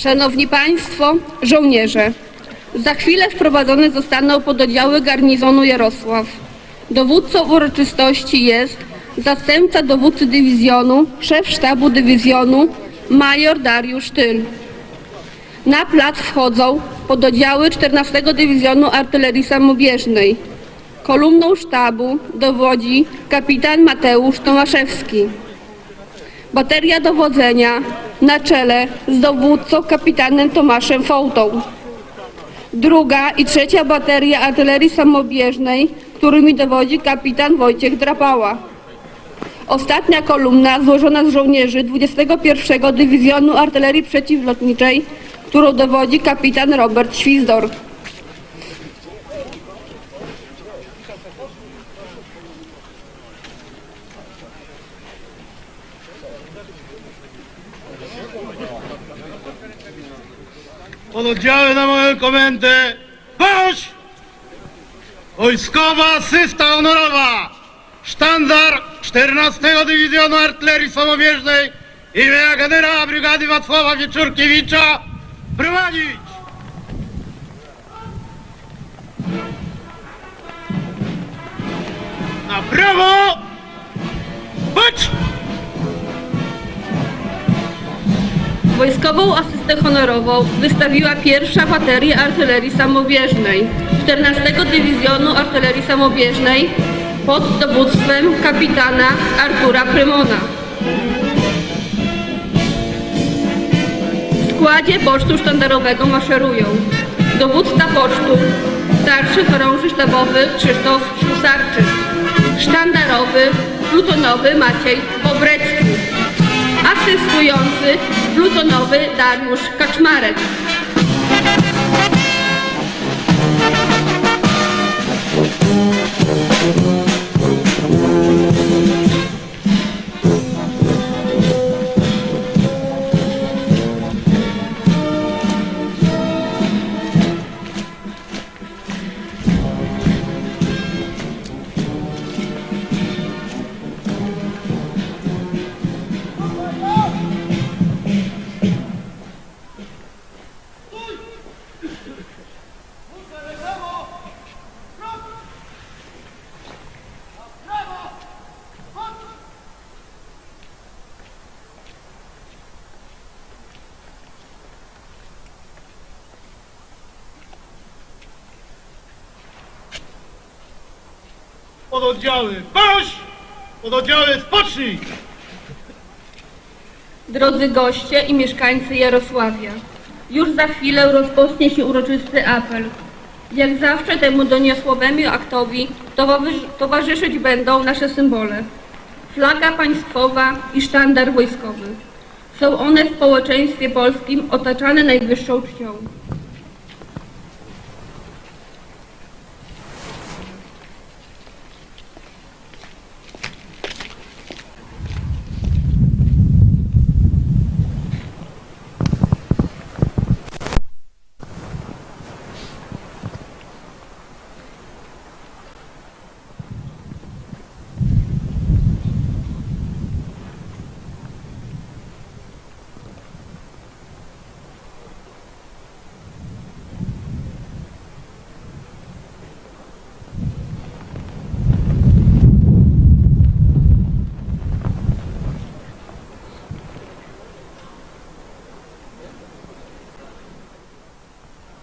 Szanowni Państwo, żołnierze, za chwilę wprowadzone zostaną pododdziały garnizonu Jarosław. Dowódcą uroczystości jest zastępca dowódcy dywizjonu, szef sztabu dywizjonu, major Dariusz Tyl. Na plac wchodzą pododdziały 14 Dywizjonu Artylerii Samobieżnej. Kolumną sztabu dowodzi kapitan Mateusz Tomaszewski. Bateria dowodzenia na czele z dowódcą kapitanem Tomaszem Fołtą. Druga i trzecia bateria artylerii samobieżnej, którymi dowodzi kapitan Wojciech Drapała. Ostatnia kolumna złożona z żołnierzy 21 Dywizjonu Artylerii Przeciwlotniczej, którą dowodzi kapitan Robert Świzdor. Pododdziały na moją komendę. Boś! Wojskowa asysta honorowa. Sztandar 14 Dywizjonu Artylerii Samobieżnej imienia generała brygady Wacława Wieczorkiewicza prowadzić. Na prawo! Wojskową asystę honorową wystawiła pierwsza bateria artylerii samobieżnej 14 Dywizjonu Artylerii Samobieżnej pod dowództwem kapitana Artura Prymona. W składzie pocztu sztandarowego maszerują dowódca pocztu, starszy chorąży sztabowy Krzysztof Szusarczyk, sztandarowy, plutonowy Maciej Bobrecki, asystujący plutonowy Dariusz Kaczmarek. Pododdziały. Boś! Pododdziały spocznij! Drodzy goście i mieszkańcy Jarosławia, już za chwilę rozpocznie się uroczysty apel. Jak zawsze temu doniosłowemu aktowi towarzysz- towarzyszyć będą nasze symbole. Flaga państwowa i sztandar wojskowy. Są one w społeczeństwie polskim otaczane najwyższą czcią.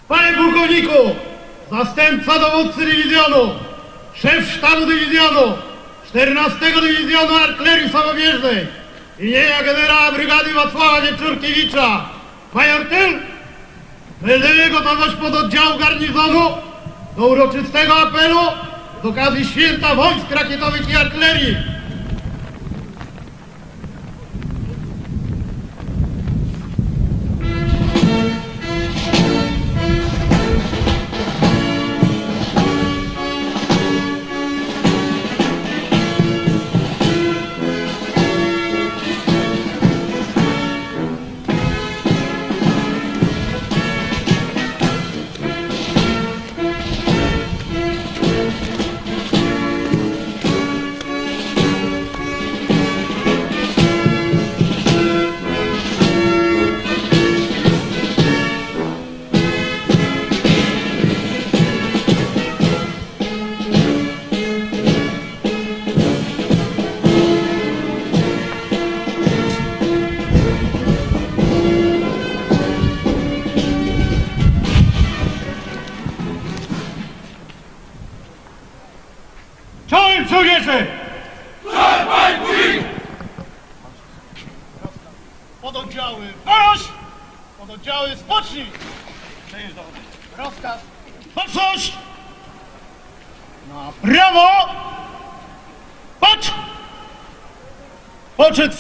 Panie pułkowniku! Zastępca dowódcy dywizjonu! Szef sztabu dywizjonu! 14 Dywizjonu Artylerii Samobieżnej! Imienia generała brygady Wacława Wieczorkiewicza! Major Tyl! Melduje gotowość pododdziału garnizonu do uroczystego apelu z okazji święta wojsk rakietowych i artylerii!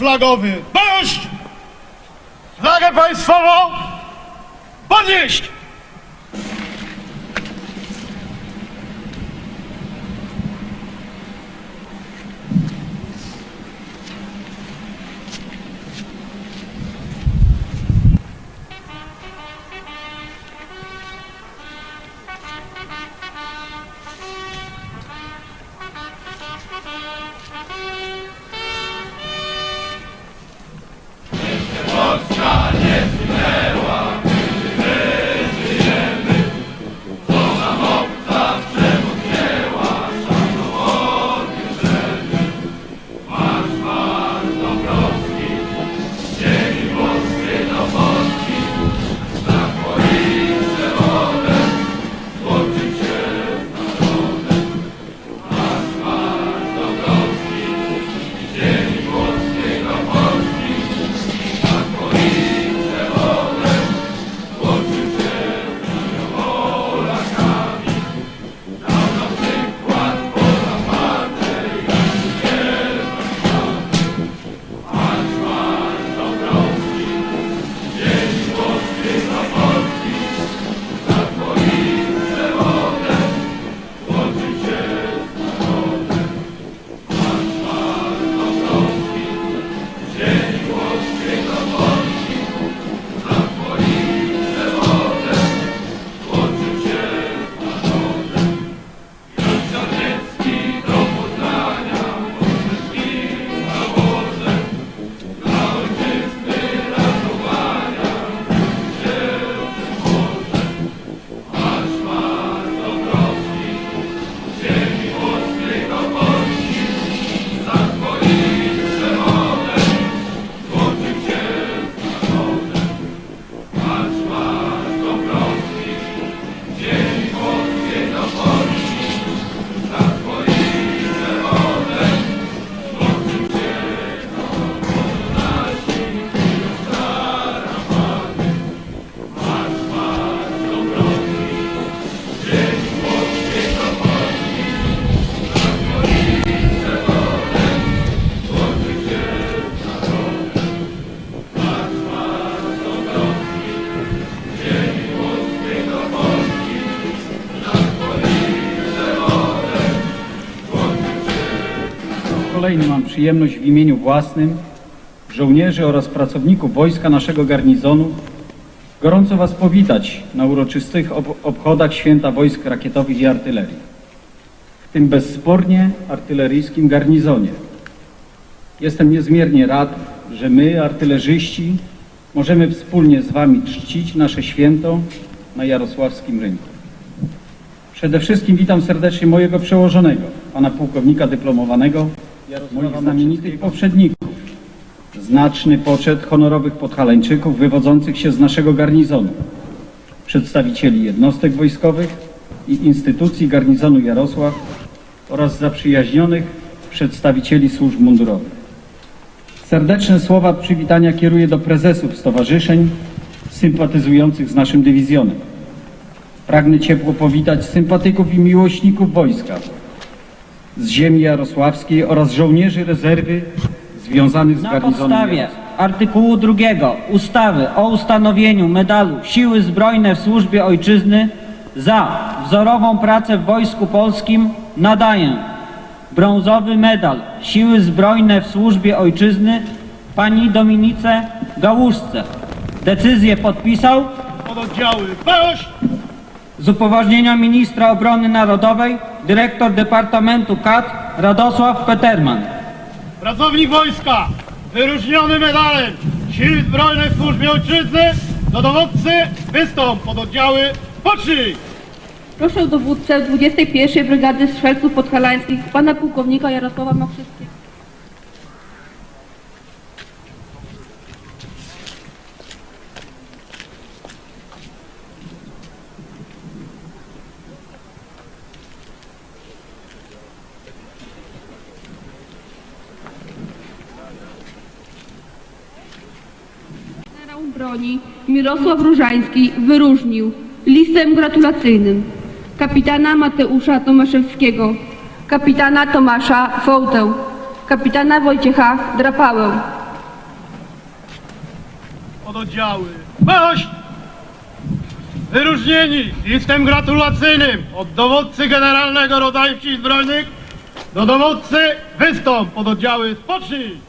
Flagowy. Przyjemność w imieniu własnym, żołnierzy oraz pracowników wojska naszego garnizonu gorąco Was powitać na uroczystych ob obchodach Święta Wojsk Rakietowych i Artylerii, w tym bezspornie artyleryjskim garnizonie. Jestem niezmiernie rad, że my, artylerzyści, możemy wspólnie z Wami czcić nasze święto na Jarosławskim Rynku. Przede wszystkim witam serdecznie mojego przełożonego, pana pułkownika dyplomowanego, moich znamienitych poprzedników. Znaczny poczet honorowych podhalańczyków wywodzących się z naszego garnizonu, przedstawicieli jednostek wojskowych i instytucji garnizonu Jarosław oraz zaprzyjaźnionych przedstawicieli służb mundurowych. Serdeczne słowa przywitania kieruję do prezesów stowarzyszeń sympatyzujących z naszym dywizjonem. Pragnę ciepło powitać sympatyków i miłośników wojska z ziemi jarosławskiej oraz żołnierzy rezerwy związanych z Na garnizonem podstawie artykułu 2 ustawy o ustanowieniu medalu Siły Zbrojne w służbie ojczyzny za wzorową pracę w Wojsku Polskim nadaję brązowy medal Siły Zbrojne w służbie ojczyzny pani Dominice Gałuszce. Decyzję podpisał Pododdziały Baroś! z upoważnienia ministra obrony narodowej dyrektor Departamentu KAT Radosław Peterman. Pracownik wojska, wyróżniony medalem Sił Zbrojnych w Służbie Ojczyzny, do dowódcy wystąp pododdziały Pocznij! Proszę dowódcę 21 Brygady Strzelców Podhalańskich, pana pułkownika Jarosława Mokrzyckiego. Broni Mirosław Różański wyróżnił listem gratulacyjnym kapitana Mateusza Tomaszewskiego, kapitana Tomasza Fołtę, kapitana Wojciecha Drapałę, Pododdziały. Boś! Wyróżnieni listem gratulacyjnym od dowódcy generalnego rodzaju sił zbrojnych do dowódcy wystąp pododdziały spocznij!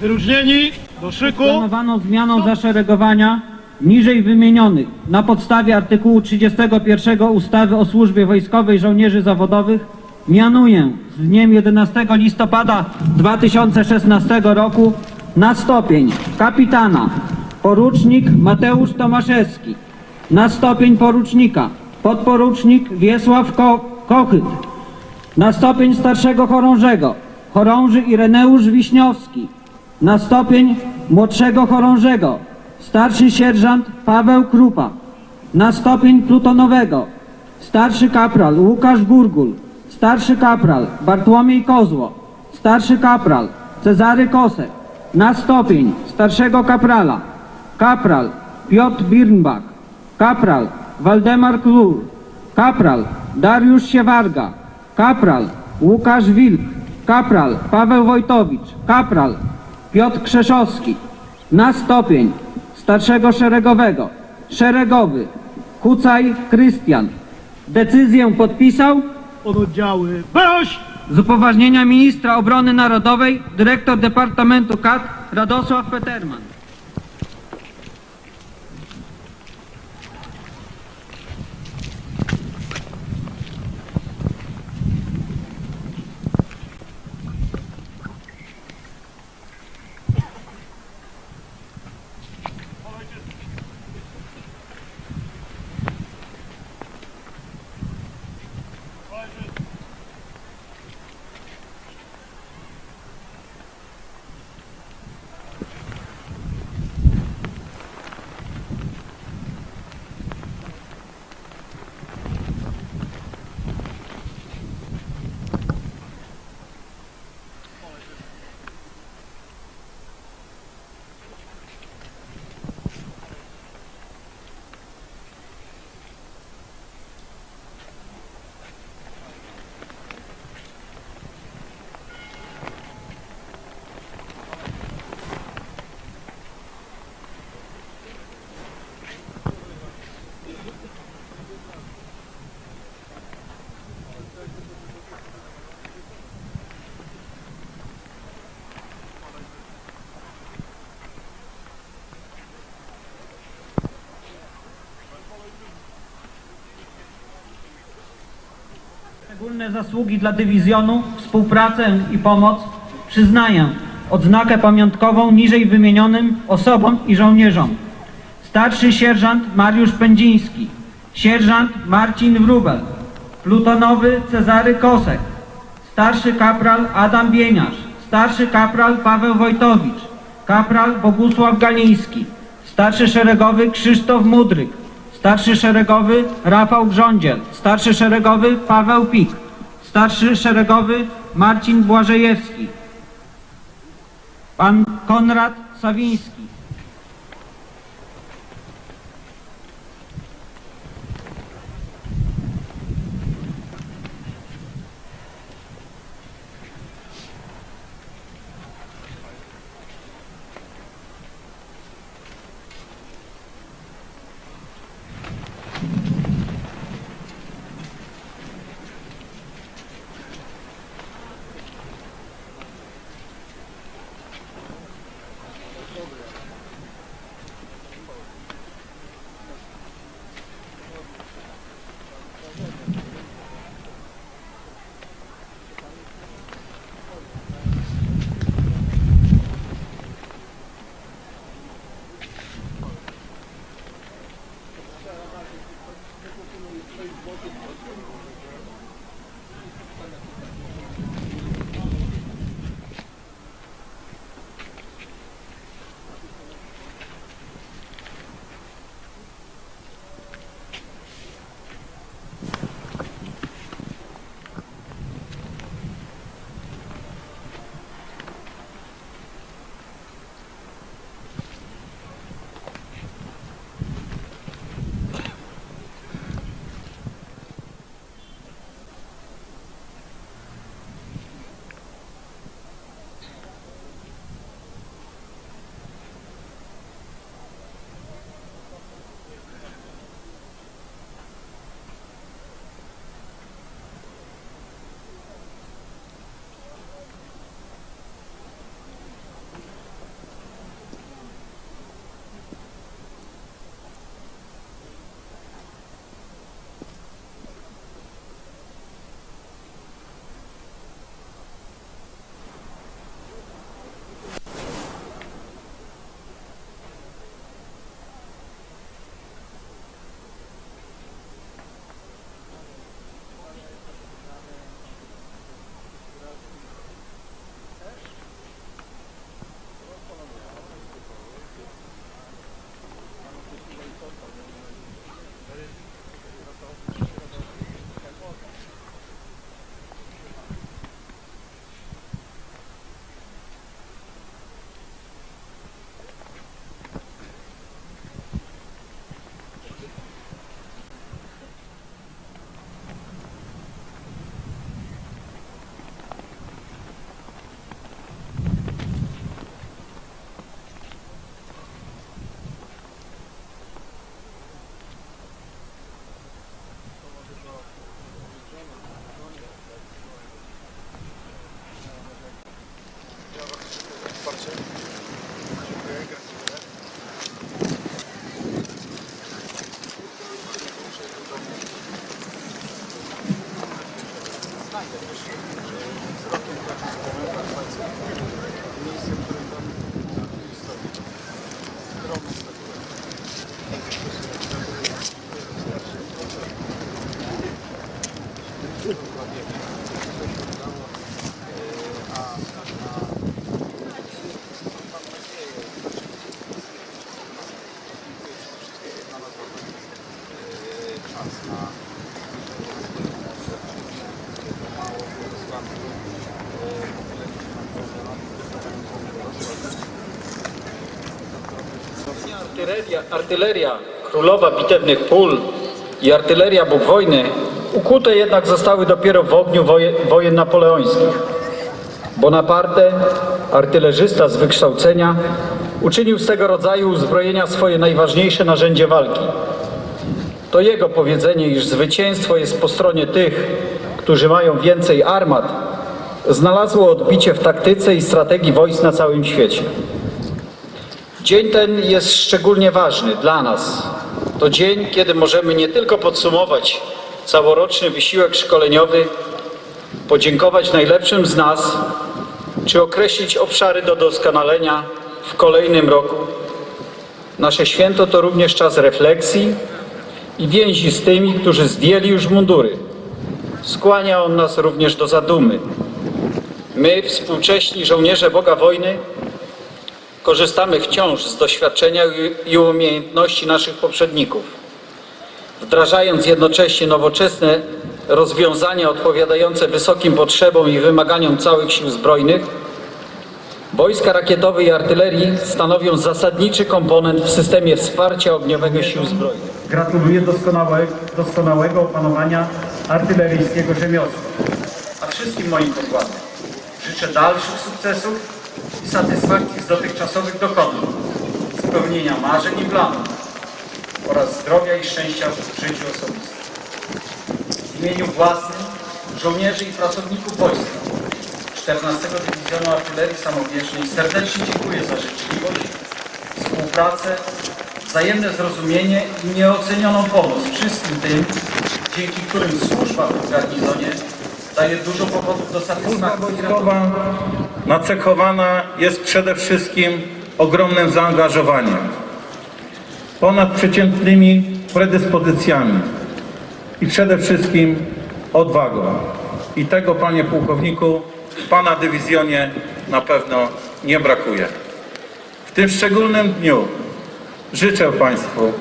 Wyróżnieni do szyku Planowaną zmianą zaszeregowania niżej wymienionych na podstawie artykułu 31 ustawy o służbie wojskowej żołnierzy zawodowych mianuję z dniem 11 listopada 2016 roku na stopień kapitana porucznik Mateusz Tomaszewski, na stopień porucznika podporucznik Wiesław Ko- Kochyt, na stopień starszego chorążego chorąży Ireneusz Wiśniowski. Na stopień młodszego chorążego starszy sierżant Paweł Krupa. Na stopień plutonowego starszy kapral Łukasz Gurgul. Starszy kapral Bartłomiej Kozło. Starszy kapral Cezary Kosek. Na stopień starszego kaprala kapral Piotr Birnbach. Kapral Waldemar Klur. Kapral Dariusz Siewarga. Kapral Łukasz Wilk. Kapral Paweł Wojtowicz. Kapral Piotr Krzeszowski. Na stopień starszego szeregowego. Szeregowy Kucaj Krystian. Decyzję podpisał pododdziały Boś! z upoważnienia ministra obrony narodowej dyrektor Departamentu KAT Radosław Peterman. Szczególne zasługi dla dywizjonu, współpracę i pomoc przyznaję odznakę pamiątkową niżej wymienionym osobom i żołnierzom. Starszy sierżant Mariusz Pędziński, sierżant Marcin Wróbel, plutonowy Cezary Kosek, starszy kapral Adam Bieniarz, starszy kapral Paweł Wojtowicz, kapral Bogusław Galiński, starszy szeregowy Krzysztof Mudryk, starszy szeregowy Rafał Grządziel, starszy szeregowy Paweł Pik, starszy szeregowy Marcin Błażejewski, pan Konrad Sawiński, Pode. Artyleria, artyleria królowa bitewnych pól i artyleria Bóg wojny ukute jednak zostały dopiero w ogniu woje, wojen napoleońskich. Bonaparte, artylerzysta z wykształcenia, uczynił z tego rodzaju uzbrojenia swoje najważniejsze narzędzie walki. To jego powiedzenie, iż zwycięstwo jest po stronie tych, którzy mają więcej armat, znalazło odbicie w taktyce i strategii wojsk na całym świecie. Dzień ten jest szczególnie ważny dla nas. To dzień, kiedy możemy nie tylko podsumować całoroczny wysiłek szkoleniowy, podziękować najlepszym z nas, czy określić obszary do doskonalenia w kolejnym roku. Nasze święto to również czas refleksji i więzi z tymi, którzy zdjęli już mundury. Skłania on nas również do zadumy. My, współcześni żołnierze Boga wojny, korzystamy wciąż z doświadczenia i- umiejętności naszych poprzedników, wdrażając jednocześnie nowoczesne rozwiązania odpowiadające wysokim potrzebom i wymaganiom całych sił zbrojnych. Wojska rakietowe i artylerii stanowią zasadniczy komponent w systemie wsparcia ogniowego sił zbrojnych. Gratuluję doskonałego, doskonałego opanowania artyleryjskiego rzemiosła. A wszystkim moim podwładnym życzę dalszych sukcesów i satysfakcji z dotychczasowych dokonów, spełnienia marzeń i planów oraz zdrowia i szczęścia w życiu osobistym. W imieniu własnym żołnierzy i pracowników wojska 14 Dywizjonu Artylerii Samobieżnej serdecznie dziękuję za życzliwość, współpracę, wzajemne zrozumienie i nieocenioną pomoc wszystkim tym, dzięki którym służba w garnizonie daje dużo powodów do satysfakcji wojskowa nacechowana jest przede wszystkim ogromnym zaangażowaniem, ponadprzeciętnymi predyspozycjami i przede wszystkim odwagą. I tego, panie pułkowniku, w pana dywizjonie na pewno nie brakuje. W tym szczególnym dniu życzę państwu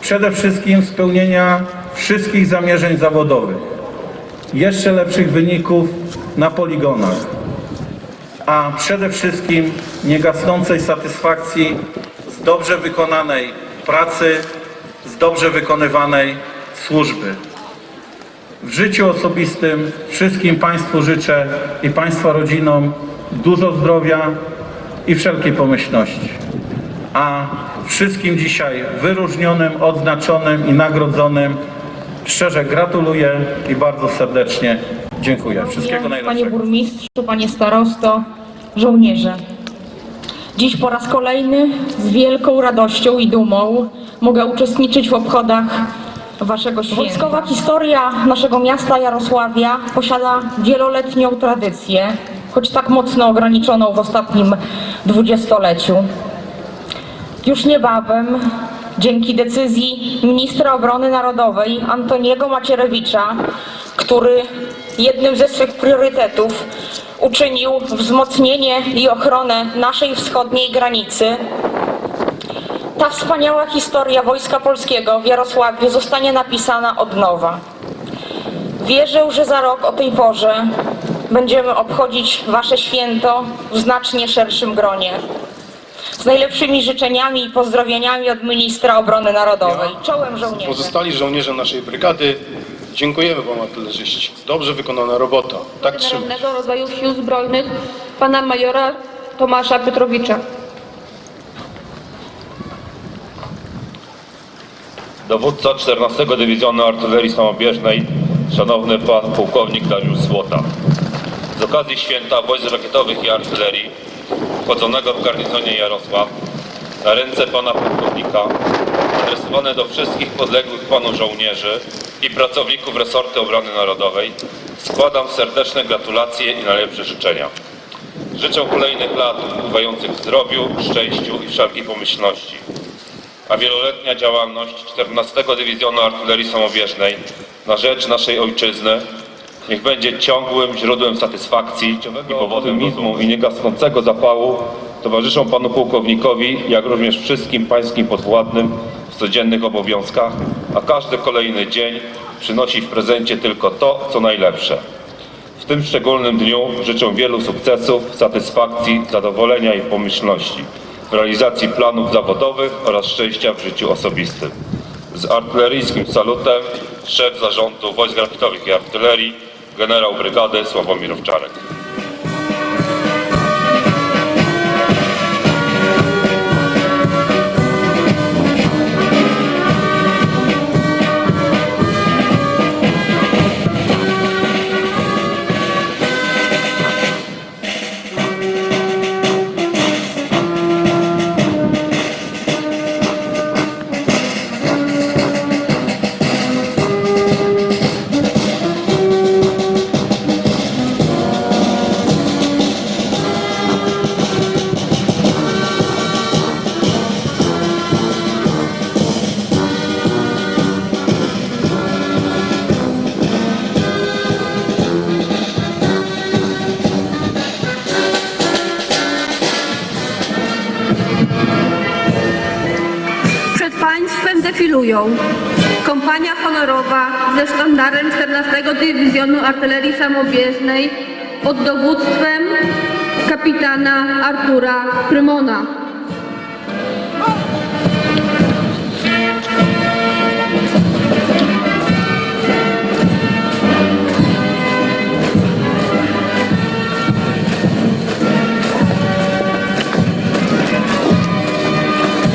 przede wszystkim spełnienia wszystkich zamierzeń zawodowych, jeszcze lepszych wyników na poligonach, a przede wszystkim niegasnącej satysfakcji z dobrze wykonanej pracy, z dobrze wykonywanej służby. W życiu osobistym wszystkim Państwu życzę i Państwa rodzinom dużo zdrowia i wszelkiej pomyślności. A wszystkim dzisiaj wyróżnionym, odznaczonym i nagrodzonym szczerze gratuluję i bardzo serdecznie dziękuję. Wszystkiego Panie najlepszego. burmistrzu, panie starosto, żołnierze. Dziś po raz kolejny z wielką radością i dumą mogę uczestniczyć w obchodach waszego święta. Wojskowa historia naszego miasta Jarosławia posiada wieloletnią tradycję, choć tak mocno ograniczoną w ostatnim dwudziestoleciu. Już niebawem, dzięki decyzji ministra obrony narodowej Antoniego Macierewicza, który jednym ze swych priorytetów uczynił wzmocnienie i ochronę naszej wschodniej granicy, ta wspaniała historia Wojska Polskiego w Jarosławiu zostanie napisana od nowa. Wierzę, że za rok o tej porze będziemy obchodzić Wasze święto w znacznie szerszym gronie. Z najlepszymi życzeniami i pozdrowieniami od ministra obrony narodowej. Czołem żołnierzy. Pozostali żołnierze naszej brygady, dziękujemy Wam artylerzyści. Dobrze wykonana robota. Tak trzymać. Generalnego Rodzaju Sił Zbrojnych pana majora Tomasza Piotrowicza. Dowódca 14 Dywizjonu Artylerii Samobieżnej, szanowny pan pułkownik Dariusz Złota. Z okazji święta wojsk rakietowych i artylerii obchodzonego w garnizonie Jarosław na ręce pana pułkownika adresowane do wszystkich podległych panu żołnierzy i pracowników resortu obrony narodowej składam serdeczne gratulacje i najlepsze życzenia. Życzę kolejnych lat upływających w zdrowiu, szczęściu i wszelkiej pomyślności. A wieloletnia działalność 14 Dywizjonu Artylerii Samobieżnej na rzecz naszej ojczyzny niech będzie ciągłym źródłem satysfakcji i powodem optymizmu i niegasnącego zapału towarzyszą panu pułkownikowi, jak również wszystkim pańskim podwładnym w codziennych obowiązkach, a każdy kolejny dzień przynosi w prezencie tylko to, co najlepsze. W tym szczególnym dniu życzę wielu sukcesów, satysfakcji, zadowolenia i pomyślności w realizacji planów zawodowych oraz szczęścia w życiu osobistym. Z artyleryjskim salutem szef zarządu Wojsk Rakietowych i Artylerii, generał brygady Sławomir Owczarek. Artylerii Samobieżnej pod dowództwem kapitana Artura Prymona.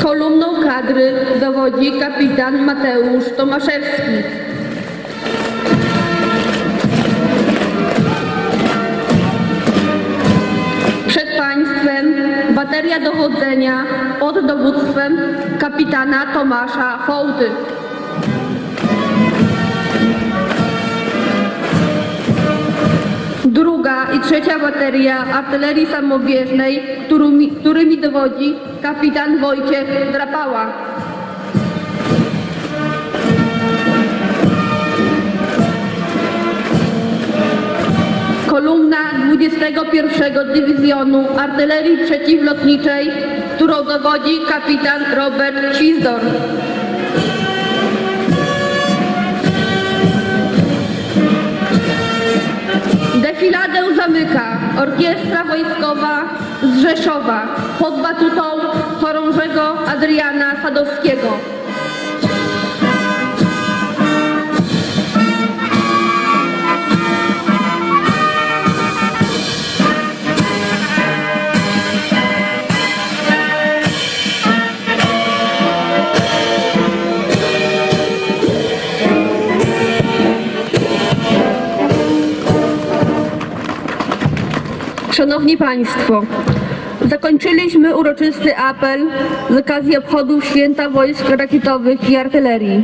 Kolumną kadry dowodzi kapitan Mateusz Tomaszewski. Bateria dowodzenia pod dowództwem kapitana Tomasza Fołty. Druga i trzecia bateria artylerii samobieżnej, którymi, którymi dowodzi kapitan Wojciech Drapała. Kolumna 21 Dywizjonu Artylerii Przeciwlotniczej, którą dowodzi kapitan Robert Cizdor. Defiladę zamyka Orkiestra Wojskowa z Rzeszowa pod batutą chorążego Adriana Sadowskiego. Szanowni Państwo, zakończyliśmy uroczysty apel z okazji obchodów Święta Wojsk Rakietowych i Artylerii.